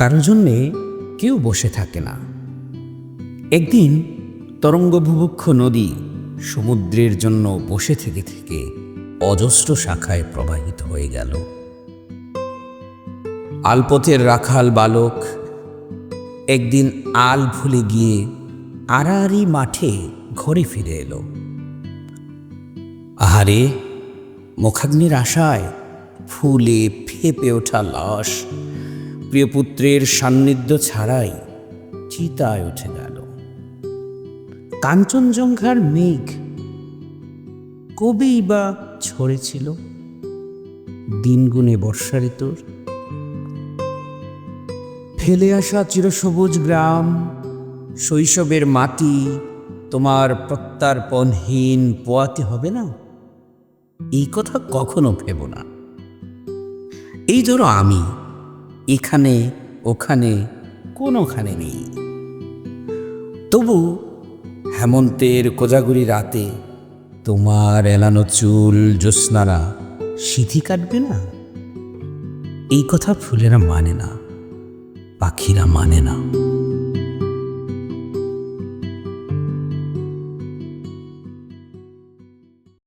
কারও জন্যে কেউ বসে থাকে না। একদিন তরঙ্গভুভুক্ষ নদী সমুদ্রের জন্য বসে থেকে থেকে অজস্র শাখায় প্রবাহিত হয়ে গেল। আলপথের রাখাল বালক একদিন আল ভুলে গিয়ে আড়াআড়ি মাঠে ঘরে ফিরে এলো। আহারে, মুখাগ্নির আশায় ফুলে ফেপে ওঠা লাশ। প্রিয়পুত্রের সান্নিধ্য ছাড়াই চিতায় উঠে গেল। কাঞ্চনজঙ্ঘার মেঘ কবেই বা ছড়েছিল? দিনগুণে বর্ষা ঋতুর? ফেলে আসা চিরসবুজ গ্রাম, শৈশবের মাটি, তোমার প্রত্যার্পণহীন পোয়াতে হবে না? এই কথা কখনো ভেব না। এই ধরো আমি এখানে, ওখানে, কোনোখানে নেই। তবু হেমন্তের কোজাগুরি রাতে তোমার এলানো চুল জ্যোৎস্নারা সিঁথি কাটবে না? এই কথা ফুলেরা মানে না, পাখিরা মানে না।